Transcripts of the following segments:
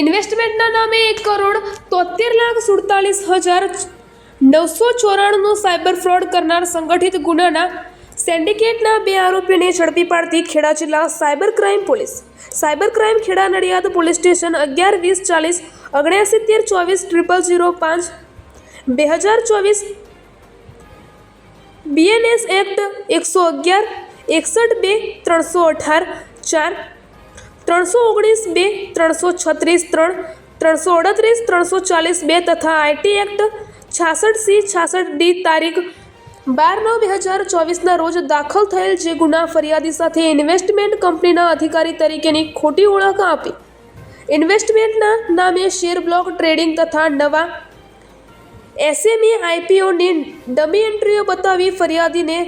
ઇન્વેસ્ટમેન્ટના નામે એક કરોડ તોતેર લાખ સુડતાલીસ હજાર નવસો ચોરાણુંનો સાયબર ફ્રોડ કરનાર સંગઠિત ગુનાના સેન્ડિકેટના બે આરોપીને ઝડપી પાડતી ખેડા જિલ્લા cyber crime police. Cyber crime Kheda Nadiad police station અગિયાર વીસ ચાલીસ ઓગણસિત્તેર ચોવીસ ટ્રિપલ ઝીરો પાંચ બે હજાર ચોવીસ બીએનએસ એક્ટ એકસો અગિયાર, એકસઠ બે, ત્રણસો અઢાર, ચાર ત્રણસો ઓગણીસ બે, ત્રણસો છત્રીસ, ત્રણ, ત્રણસો અડત્રીસ, ત્રણસો ચાલીસ બે તથા આઈટી એક્ટ છાસઠ સી, છાસઠ ડી તારીખ બાર નવ બે હજાર ચોવીસના રોજ દાખલ થયેલ જે ગુના ફરિયાદી સાથે ઇન્વેસ્ટમેન્ટ કંપનીના અધિકારી તરીકેની ખોટી ઓળખ આપી. ઇન્વેસ્ટમેન્ટના નામે શેર બ્લોક ટ્રેડિંગ તથા નવા એસએમઈ આઈપીઓની ડમી એન્ટ્રીઓ બતાવી ફરિયાદીને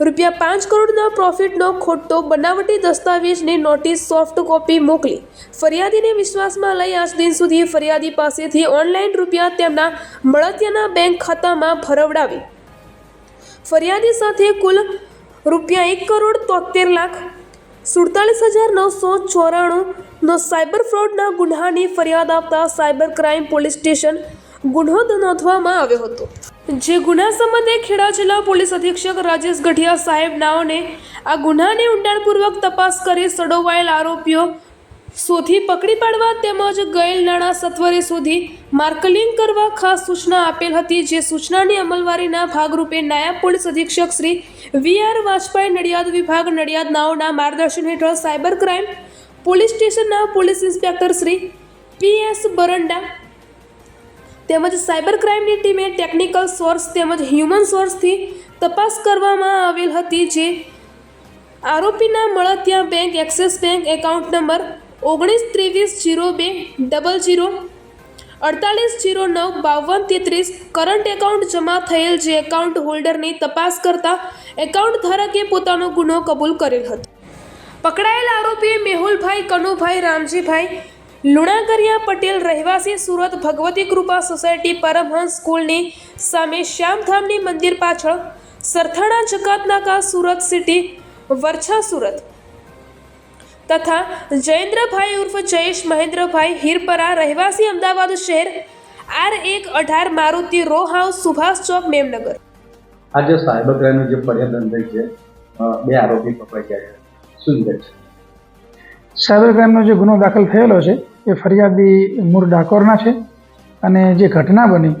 રૂપિયા પાંચ કરોડના પ્રોફિટનો ખોટો બનાવટી દસ્તાવેજની નોટિસ સોફ્ટ કોપી મોકલી. ફરિયાદીને વિશ્વાસમાં લઈ આજ દિન સુધી ફરિયાદી પાસેથી ઓનલાઈન રૂપિયા તેમના મળતિયાના બેંક ખાતામાં ભરવડાવી ફરિયાદી સાથે કુલ રૂપિયા એક કરોડ તોતેર લાખ સુડતાલીસ હજાર નવસો ચોરાણુંનો સાયબર ફ્રોડના ગુન્હાની ફરિયાદ આપતા સાયબર ક્રાઇમ પોલીસ સ્ટેશન ગુન્હો નોંધવામાં આવ્યો હતો. જે ગુના સંબંધે ખેડા જિલ્લા પોલીસ અધિક્ષક રાજેશ ગઢિયા સાહેબ નાઓને આ ગુનાની ઊંડાણપૂર્વક તપાસ કરી સડોવાયેલ આરોપીઓ શોધી પકડી પાડવા તેમજ ગયેલ નાણાં સત્વરે સુધી માર્કલિંગ કરવા ખાસ સૂચના આપેલ હતી. જે સૂચનાની અમલવારીના ભાગરૂપે નાયબ પોલીસ અધિક્ષક શ્રી વી આર વાજપાઈ નડિયાદ વિભાગ નડિયાદ નાઓના માર્ગદર્શન હેઠળ સાયબર ક્રાઇમ પોલીસ સ્ટેશનના police inspector Shri P S Baranda તેમજ સાયબર ક્રાઇમની ટીમે ટેકનિકલ સોર્સ તેમજ હ્યુમન સોર્સથી તપાસ કરવામાં આવેલ હતી જે આરોપીના મળતિયા bank Axis bank account number ઓગણીસ ત્રેવીસ જીરો બે ડબલ જીરો અડતાલીસ જીરો નવ બાવન તેત્રીસ કરંટ એકાઉન્ટ જમા થયેલ જે એકાઉન્ટ હોલ્ડરની તપાસ કરતા એકાઉન્ટ ધારકે પોતાનો ગુનો કબૂલ કરેલ હતો. પકડાયેલ આરોપી મેહુલભાઈ કનુભાઈ રામજીભાઈ લુણાગરિયા પટેલ રહેવાસી સુરત ભગવતી કૃપા સોસાયટી પરમહંસ સ્કૂલની સામે શ્યામધામની મંદિર પાછળ સરથાણા જકાતનાકા સુરત સિટી, વરછા સુરત તથા જયેન્દ્રભાઈ ઉર્ફ જયેશ મહેન્દ્રભાઈ હિરપરા રહેવાસી અમદાવાદ શહેર, આર એક અઢાર મારુતિ રો હાઉસ સુભાષ ચોક, મેમનગર. આજે સાયબર જે ફરિયાદ નોંધાઈ છે બે આરોપી પકડાઈ ગયા છે. છે? સાયબર ક્રાઇમનો જે ગુનો દાખલ થયેલો છે, એ ફરિયાદી મૂળ ડાકોરના છે અને જે ઘટના બની,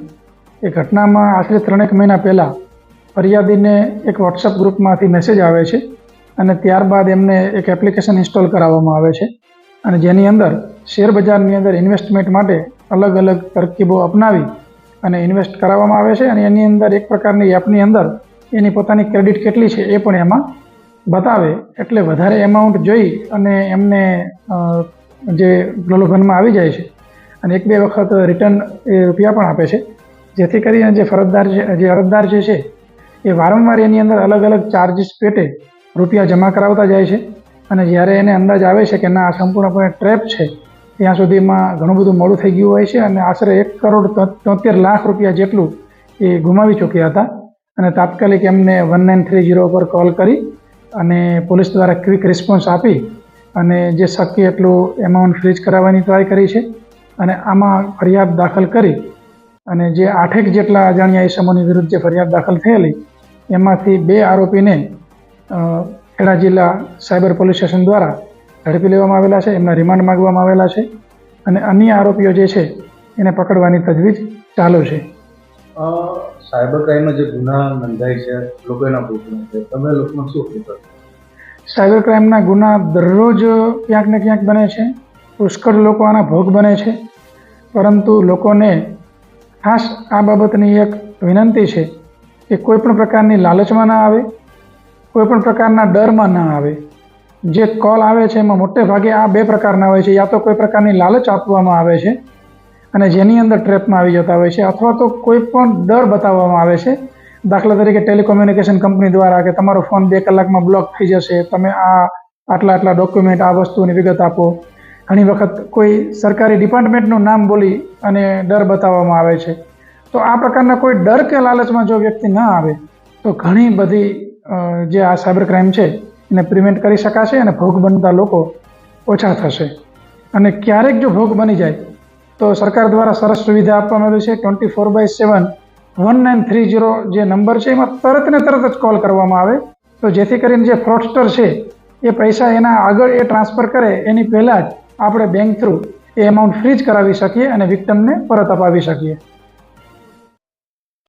એ ઘટનામાં આશરે ત્રણેક મહિના પહેલાં ફરિયાદીને એક વોટ્સઅપ ગ્રુપમાંથી મેસેજ આવે છે અને ત્યારબાદ એમને એક એપ્લિકેશન ઇન્સ્ટોલ કરાવવામાં આવે છે અને જેની અંદર શેર બજારની અંદર ઇન્વેસ્ટમેન્ટ માટે અલગ અલગ તરકીબો અપનાવી અને ઇન્વેસ્ટ કરાવવામાં આવે છે અને એની અંદર એક પ્રકારની એપની અંદર એની પોતાની ક્રેડિટ કેટલી છે એ પણ એમાં બતાવે એટલે વધારે એમાઉન્ટ જોઈ અને એમને જે પ્રલોભનમાં આવી જાય છે અને એક બે વખત રિટર્ન એ રૂપિયા પણ આપે છે. જેથી કરીને જે ફરજદાર જે અરજદાર જે છે, એ વારંવાર એની અંદર અલગ અલગ ચાર્જીસ પેટે રૂપિયા જમા કરાવતા જાય છે અને જ્યારે એને અંદાજ આવે છે કે ના, આ સંપૂર્ણપણે ટ્રેપ છે, ત્યાં સુધીમાં ઘણું બધું મોડું થઈ ગયું હોય છે અને આશરે એક કરોડ તોતેર લાખ રૂપિયા જેટલું એ ગુમાવી ચૂક્યા હતા અને તાત્કાલિક એમને વન નાઇન થ્રી જીરો પર કોલ કરી અને પોલીસ દ્વારા ક્વિક રિસ્પોન્સ આપી અને જે શક્ય એટલું એમાઉન્ટ ફ્રીજ કરાવવાની ટ્રાય કરી છે અને આમાં ફરિયાદ દાખલ કરી અને જે આઠેક જેટલા અજાણ્યા ઇસમોની વિરુદ્ધ જે ફરિયાદ દાખલ થયેલી, એમાંથી બે આરોપીને ખેડા જિલ્લા સાયબર પોલીસ સ્ટેશન દ્વારા ઝડપી લેવામાં આવેલા છે, એમના રિમાન્ડ માંગવામાં આવેલા છે અને અન્ય આરોપીઓ જે છે, એને પકડવાની તજવીજ ચાલુ છે. સાયબર ક્રાઇમના જે ગુના નોંધાય છે, લોકો એના ભોગ છે. તમે લોકોમાં શું ફીલ સાયબર ક્રાઇમના ગુના દરરોજ ક્યાંક ને ક્યાંક બને છે. પુષ્કળ લોકો આના ભોગ બને છે. પરંતુ લોકોને ખાસ આ બાબતની એક વિનંતી છે કે કોઈ પણ પ્રકારની લાલચમાં ના આવે, કોઈ પણ પ્રકારના ડરમાં ના આવે. જે કોલ આવે છે એમાં મોટે ભાગે આ બે પ્રકારના હોય છે. યા તો કોઈ પ્રકારની લાલચ આપવામાં આવે છે અને જેની અંદર ટ્રેપમાં આવી જતા હોય છે અથવા તો કોઈ પણ ડર બતાવવામાં આવે છે, દાખલા તરીકે ટેલિકોમ્યુનિકેશન કંપની દ્વારા કે તમારો ફોન બે કલાકમાં બ્લોક થઈ જશે, તમે આ આટલા આટલા ડોક્યુમેન્ટ આ વસ્તુની વિગત આપો. ઘણી વખત કોઈ સરકારી ડિપાર્ટમેન્ટનું નામ બોલી અને ડર બતાવવામાં આવે છે. તો આ પ્રકારના કોઈ ડર કે લાલચમાં જો વ્યક્તિ ન આવે, તો ઘણી બધી જે આ સાયબર ક્રાઇમ છે, એને પ્રિવેન્ટ કરી શકાશે અને ભોગ બનતા લોકો ઓછા થશે. અને ક્યારેક જો ભોગ બની જાય તો સરકાર દ્વારા સરસ સુવિધા આપવામાં આવી છે. Twenty four by seven one nine three zero જે નંબર છે, એમાં તરત ને તરત જ કોલ કરવામાં આવે. તો જેથી કરીને જે ફ્રોડસ્ટર છે, એ પૈસા એના આગળ એ ટ્રાન્સફર કરે, એની પહેલાં જ આપણે બેંક થ્રુ એ એમાઉન્ટ ફ્રીજ કરાવી શકીએ અને વિક્ટમને પરત અપાવી શકીએ.